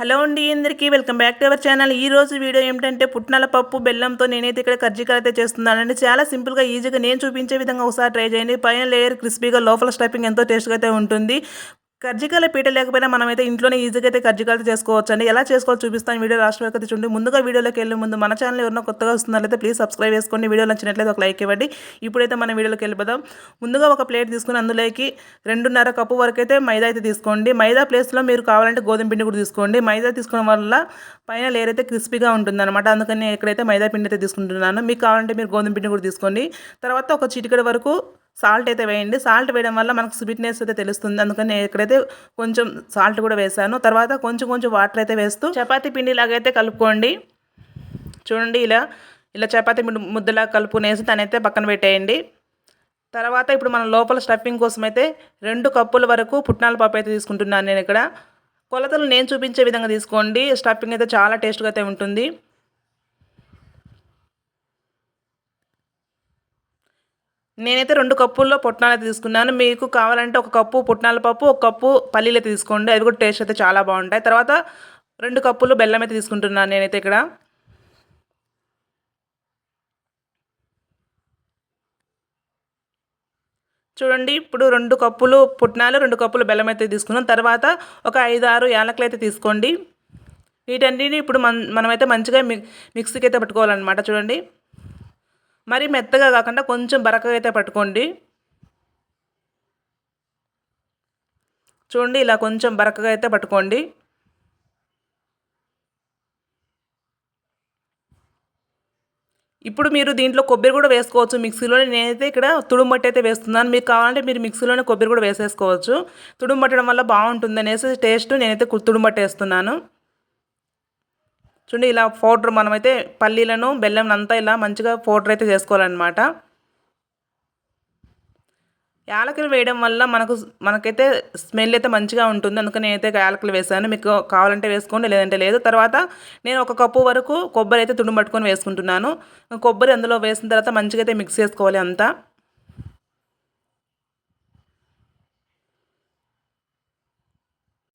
Hello అండి అందరికీ welcome back to our channel. ఈ రోజు వీడియో ఏమిటంటే పుట్నాల పప్పు బెల్లంతో నేనైతే ఇక్కడ కజ్జికాయలు అయితే చేస్తున్నానండి. చాలా సింపుల్గా ఈజీగా నేను చూపించే విధంగా ఒకసారి ట్రై చేయండి. పైన లేయర్ క్రిస్పీగా లోపల స్టఫింగ్ ఎంతో టేస్ట్గా అయితే ఉంటుంది. కర్జికాయల పీట లేకపోయినా మనమైతే ఇంట్లోనే ఈజీగా అయితే కజ్జికాయలు చేసుకోవచ్చు అండి ఎలా చేసుకోవాలో చూపిస్తాను. వీడియో లాస్ట్ వరకు చూడండి. ముందుగా వీడియోలోకి వెళ్ళే ముందు మన ఛానల్ ఎవరైనా కొత్తగా వస్తున్నారైతే ప్లీజ్ సబ్స్క్రైబ్ చేసుకోండి వీడియో నచ్చినట్లయితే ఒక లైక్ ఇవ్వండి. ఇప్పుడైతే మనం వీడియోలోకి వెళ్ళిపోదాం. ముందుగా ఒక ప్లేట్ తీసుకుని అందులోకి రెండున్నర కప్పు వరకు అయితే మైదా అయితే తీసుకోండి. మైదా ప్లేస్లో మీరు కావాలంటే గోధుమ పిండి కూడా తీసుకోండి. మైదా తీసుకోవడం వల్ల పైన లేయర్ అయితే క్రిస్పీగా ఉంటుంది అనమాట అందుకని నేను మైదా పిండి అయితే తీసుకుంటున్నాను మీకు కావాలంటే మీరు గోధుమ పిండి కూడా తీసుకోండి. తర్వాత ఒక చిటికడ వరకు సాల్ట్ అయితే వేయండి. సాల్ట్ వేయడం వల్ల మనకు స్వీట్నెస్ అయితే తెలుస్తుంది. అందుకని నేను ఇక్కడైతే కొంచెం సాల్ట్ కూడా వేసాను తర్వాత కొంచెం కొంచెం వాటర్ అయితే వేస్తూ చపాతీ పిండి లాగైతే కలుపుకోండి. చూడండి ఇలా ఇలా చపాతీ ముద్దలా కలుపుకునేసి తనైతే పక్కన పెట్టేయండి. తర్వాత ఇప్పుడు మనం లోపల స్టఫింగ్ కోసం అయితే రెండు కప్పుల వరకు పుట్నాల పప్పు అయితే తీసుకుంటున్నాను నేను ఇక్కడ. కొలతలు నేను చూపించే విధంగా తీసుకోండి. స్టఫింగ్ అయితే చాలా టేస్ట్గా అయితే ఉంటుంది. నేనైతే రెండు కప్పుల్లో పుట్నాలు తీసుకున్నాను. మీకు కావాలంటే ఒక కప్పు పుట్నాల పప్పు ఒక కప్పు పల్లీలు అయితే తీసుకోండి. అవి కూడా టేస్ట్ అయితే చాలా బాగుంటాయి. తర్వాత రెండు కప్పులు బెల్లం అయితే తీసుకుంటున్నాను నేనైతే ఇక్కడ. చూడండి ఇప్పుడు రెండు కప్పులు పుట్నాలు రెండు కప్పులు బెల్లం అయితే తీసుకున్నాం. తర్వాత ఒక ఐదు ఆరు యాలకులు అయితే తీసుకోండి. వీటన్నిటిని ఇప్పుడు మన మనమైతే మంచిగా మిక్సీకి అయితే పట్టుకోవాలన్నమాట. చూడండి. మరి మెత్తగా కాకుండా కొంచెం బరకగా అయితే పట్టుకోండి. చూడండి ఇలా కొంచెం బరకగా అయితే పట్టుకోండి. ఇప్పుడు మీరు దీంట్లో కొబ్బరి కూడా వేసుకోవచ్చు. మిక్సీలోనే నేనైతే ఇక్కడ తుడుమట్టి అయితే వేస్తున్నాను. మీకు కావాలంటే మీరు మిక్సీలోనే కొబ్బరి కూడా వేసేసుకోవచ్చు. తుడుమట్టడం వల్ల బాగుంటుంది అనేసి టేస్ట్ నేనైతే తుడుమట్టి వేస్తున్నాను. చూడండి ఇలా పౌడర్ మనమైతే పల్లీలను బెల్లం అంతా ఇలా మంచిగా పౌడర్ అయితే చేసుకోవాలన్నమాట. యాలకులు వేయడం వల్ల మనకు మనకైతే స్మెల్ అయితే మంచిగా ఉంటుంది. అందుకని నేనైతే యాలకులు వేసాను మీకు కావాలంటే వేసుకోండి లేదంటే లేదు. తర్వాత నేను ఒక కప్పు వరకు కొబ్బరి అయితే తుడుము పట్టుకొని వేసుకుంటున్నాను. కొబ్బరి అందులో వేసిన తర్వాత మంచిగా అయితే మిక్స్ చేసుకోవాలి అంతా.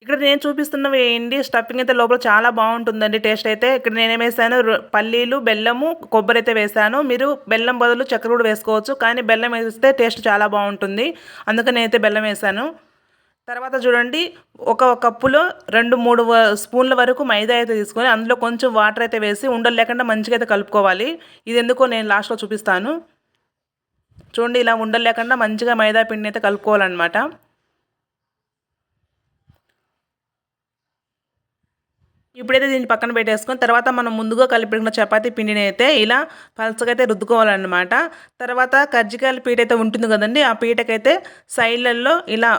ఇక్కడ నేను చూపిస్తున్నవి ఏంటి? స్టఫింగ్ అయితే లోపల చాలా బాగుంటుందండి. టేస్ట్ అయితే ఇక్కడ నేనేం వేసాను. పల్లీలు బెల్లము కొబ్బరి అయితే వేసాను. మీరు బెల్లం బదులు చక్కెర కూడా వేసుకోవచ్చు. కానీ బెల్లం వేస్తే టేస్ట్ చాలా బాగుంటుంది. అందుకని నేనైతే బెల్లం వేసాను. తర్వాత చూడండి. ఒక కప్పులో రెండు మూడు స్పూన్ల వరకు మైదా అయితే తీసుకొని అందులో కొంచెం వాటర్ అయితే వేసి ఉండలు లేకుండా మంచిగా అయితే కలుపుకోవాలి. ఇది ఎందుకో నేను లాస్ట్లో చూపిస్తాను. చూడండి ఇలా ఉండలు లేకుండా మంచిగా మైదా పిండి అయితే కలుపుకోవాలన్నమాట. ఇప్పుడైతే దీన్ని పక్కన పెట్టేసుకొని తర్వాత మనం ముందుగా కలిపిన చపాతీ పిండిని అయితే ఇలా పలచగా అయితే రుద్దుకోవాలన్నమాట. తర్వాత కజ్జికాయల పీట అయితే ఉంటుంది కదండి ఆ పీటకైతే సైడ్లలో ఇలా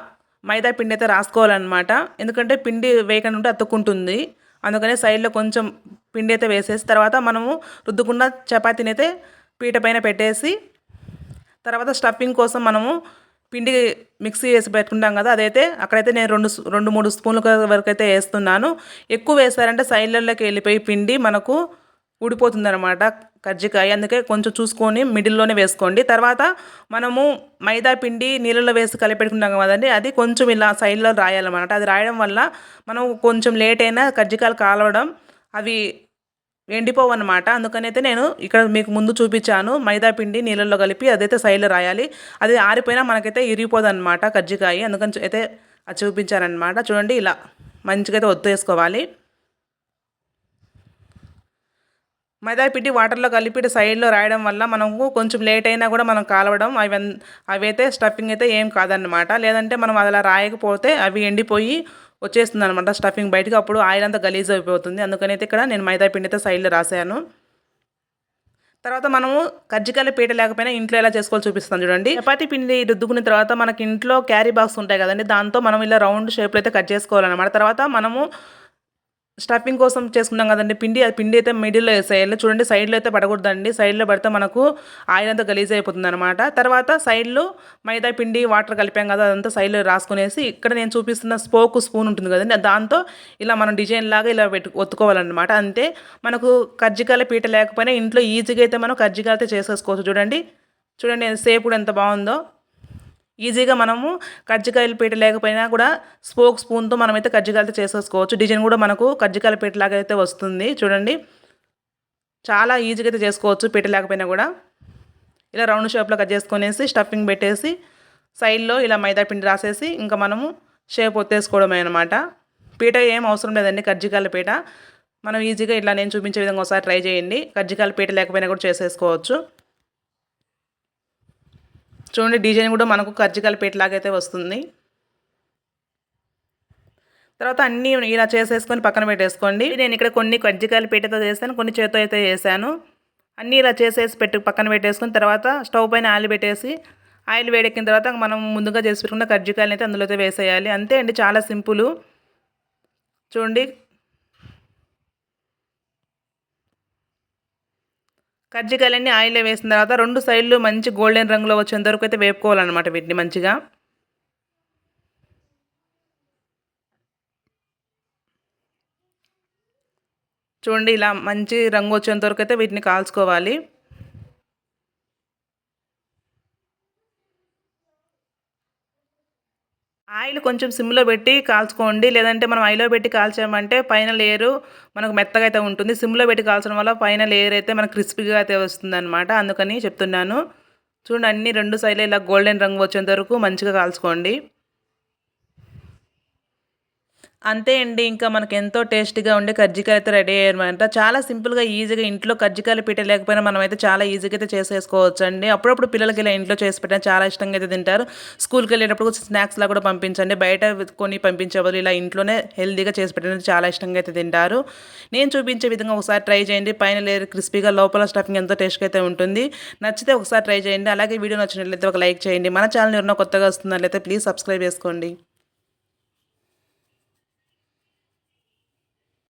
మైదా పిండి అయితే రాసుకోవాలన్నమాట. ఎందుకంటే పిండి వేయకుండా ఉంటే అతుక్కుంటుంది. అందుకని సైడ్లో కొంచెం పిండి అయితే వేసేసి తర్వాత మనము రుద్దుకున్న చపాతీని అయితే పీట పైన పెట్టేసి తర్వాత స్టఫింగ్ కోసం మనము పిండి మిక్సీ వేసి పెట్టుకుంటాం కదా అదైతే అక్కడైతే నేను రెండు రెండు మూడు స్పూన్ల వరకు అయితే వేస్తున్నాను. ఎక్కువ వేసారంటే సైడ్లలోకి వెళ్ళిపోయి పిండి మనకు ఊడిపోతుంది అనమాట కజ్జికాయ. అందుకే కొంచెం చూసుకొని మిడిల్లోనే వేసుకోండి. తర్వాత మనము మైదా పిండి నీళ్ళలో వేసి కలిపెట్టుకుంటాం కదండి అది కొంచెం ఇలా సైడ్లో రాయాలన్నమాట. అది రాయడం వల్ల మనం కొంచెం లేట్ అయినా కజ్జికాయలు కాలవడం అవి ఎండిపోవు అనమాట అందుకనైతే నేను ఇక్కడ మీకు ముందు చూపించాను. మైదా పిండి నీళ్ళల్లో కలిపి అదైతే సైడ్లో రాయాలి. అది ఆరిపోయినా మనకైతే ఇరిగిపోదు అనమాట కజ్జికాయ. అందుకని అయితే అది చూపించానమాట చూడండి ఇలా మంచిగా అయితే ఒత్తేసుకోవాలి. మైదా పిండి వాటర్లో కలిపి సైడ్లో రాయడం వల్ల మనకు కొంచెం లేట్ అయినా కూడా మనం కాలవడం అవి అవైతే స్టఫింగ్ అయితే ఏం కాదనమాట లేదంటే మనం అలా రాయకపోతే అవి ఎండిపోయి వచ్చేస్తుంది అనమాట స్టఫింగ్ బయటకు. అప్పుడు ఆయిల్ అంతా గలీజ్ అయిపోతుంది. అందుకని అయితే ఇక్కడ నేను మైదా పిండితో సైడ్లో రాశాను తర్వాత మనము కజ్జికాయల పీట లేకపోయినా ఇంట్లో ఎలా చేసుకోవాలి చూపిస్తాను చూడండి. చపాతి పిండి రుద్దుకున్న తర్వాత మనకి ఇంట్లో క్యారీ బాక్స్ ఉంటాయి కదండి దాంతో మనం ఇలా రౌండ్ షేప్లో అయితే కట్ చేసుకోవాలన్నమాట. తర్వాత మనము స్టఫింగ్ కోసం చేసుకున్నాం కదండి. పిండి అది పిండి అయితే మిడిల్లో వేసేయాలి. చూడండి సైడ్లో అయితే పడకూడదండి. సైడ్లో పడితే మనకు ఆయిల్ అంతా గలీజ్ అయిపోతుంది అనమాట తర్వాత సైడ్లో మైదా పిండి వాటర్ కలిపాం కదా అదంతా సైడ్లో రాసుకునేసి ఇక్కడ నేను చూపిస్తున్న స్పోక్ స్పూన్ ఉంటుంది కదండి. దాంతో ఇలా మనం డిజైన్ లాగా ఇలా పెట్టు ఒత్తుకోవాలన్నమాట. అంతే. మనకు కజ్జికాయల పీట లేకపోయినా ఇంట్లో ఈజీగా అయితే మనం కజ్జికాయలతో చేసేసుకోవచ్చు. చూడండి. చూడండి సేపు కూడా ఎంత బాగుందో. ఈజీగా మనము కజ్జికాయల పీట లేకపోయినా కూడా స్పోక్ స్పూన్తో మనమైతే కజ్జికాయలతో చేసేసుకోవచ్చు. డిజైన్ కూడా మనకు కజ్జికాయల పీట లాగా అయితే వస్తుంది. చూడండి. చాలా ఈజీగా అయితే చేసుకోవచ్చు పీట లేకపోయినా కూడా. ఇలా రౌండ్ షేప్లో కట్ చేసుకునేసి స్టఫింగ్ పెట్టేసి సైడ్లో ఇలా మైదా పిండి రాసేసి ఇంకా మనము షేప్ ఒత్తేసుకోవడమే అనమాట పీట ఏం అవసరం లేదండి కజ్జికాయల పీట. మనం ఈజీగా ఇట్లా నేను చూపించే విధంగా ఒకసారి ట్రై చేయండి. కజ్జికాయల పీట లేకపోయినా కూడా చేసేసుకోవచ్చు. చూడండి డిజైన్ కూడా మనకు కజ్జికాయల లాగైతే వస్తుంది. తర్వాత అన్నీ ఇలా చేసేసుకొని పక్కన పెట్టేసుకోండి. నేను ఇక్కడ కొన్ని కజ్జికాయల పీటతో చేస్తాను కొన్ని చేతితో అయితే చేశాను. అన్నీ ఇలా చేసేసి పెట్టు పక్కన పెట్టేసుకుని తర్వాత స్టవ్ పైన ఆయిల్ పెట్టేసి ఆయిల్ వేడెక్కిన తర్వాత మనం ముందుగా చేసి పెట్టుకున్న కజ్జికాయలు అయితే అందులో అయితే వేసేయాలి. అంతే అండి చాలా సింపుల్. చూడండి కజ్జికాయలన్నీ ఆయిల్లో వేసిన తర్వాత రెండు సైడ్లు మంచి గోల్డెన్ రంగులో వచ్చేంత వరకు అయితే వేపుకోవాలన్నమాట వీటిని మంచిగా. చూడండి ఇలా మంచి రంగు వచ్చేంత వరకు అయితే వీటిని కాల్చుకోవాలి. ఆయిల్ కొంచెం సిమ్లో పెట్టి కాల్చుకోండి. లేదంటే మనం ఆయిల్లో పెట్టి కాల్చామంటే పైన లేయరు మనకు మెత్తగా అయితే ఉంటుంది. సిమ్లో పెట్టి కాల్చడం వల్ల పైన లేయర్ అయితే మనకు క్రిస్పీగా అయితే వస్తుంది అనమాట అందుకని చెప్తున్నాను. చూడండి అన్ని రెండు సైడ్లు ఇలా గోల్డెన్ రంగు వచ్చేంత వరకు మంచిగా కాల్చుకోండి. అంతే అండి ఇంకా మనకు ఎంతో టేస్టీగా ఉండే కజ్జికాయ అయితే రెడీ అయ్యారనమాట చాలా సింపుల్గా ఈజీగా ఇంట్లో కజ్జికాయలు పెట్టలేకపోయినా మనం అయితే చాలా ఈజీగా అయితే చేసేసుకోవచ్చు అండి అప్పుడప్పుడు పిల్లలకి ఇలా ఇంట్లో చేసి పెట్టినా చాలా ఇష్టంగా అయితే తింటారు. స్కూల్కి వెళ్ళేటప్పుడు స్నాక్స్లా కూడా పంపించండి. బయట కొని పంపించే బదులు ఇలా ఇంట్లోనే హెల్తీగా చేసి పెట్టడం చాలా ఇష్టంగా అయితే తింటారు. నేను చూపించే విధంగా ఒకసారి ట్రై చేయండి. పైన లేరు క్రిస్పీగా లోపల స్టఫింగ్ ఎంతో టేస్ట్గా అయితే ఉంటుంది. నచ్చితే ఒకసారి ట్రై చేయండి. అలాగే వీడియో నచ్చినట్లయితే ఒక లైక్ చేయండి. మన ఛానల్ ఎవరైనా కొత్తగా వస్తున్నట్లయితే ప్లీజ్ సబ్స్క్రైబ్ చేసుకోండి.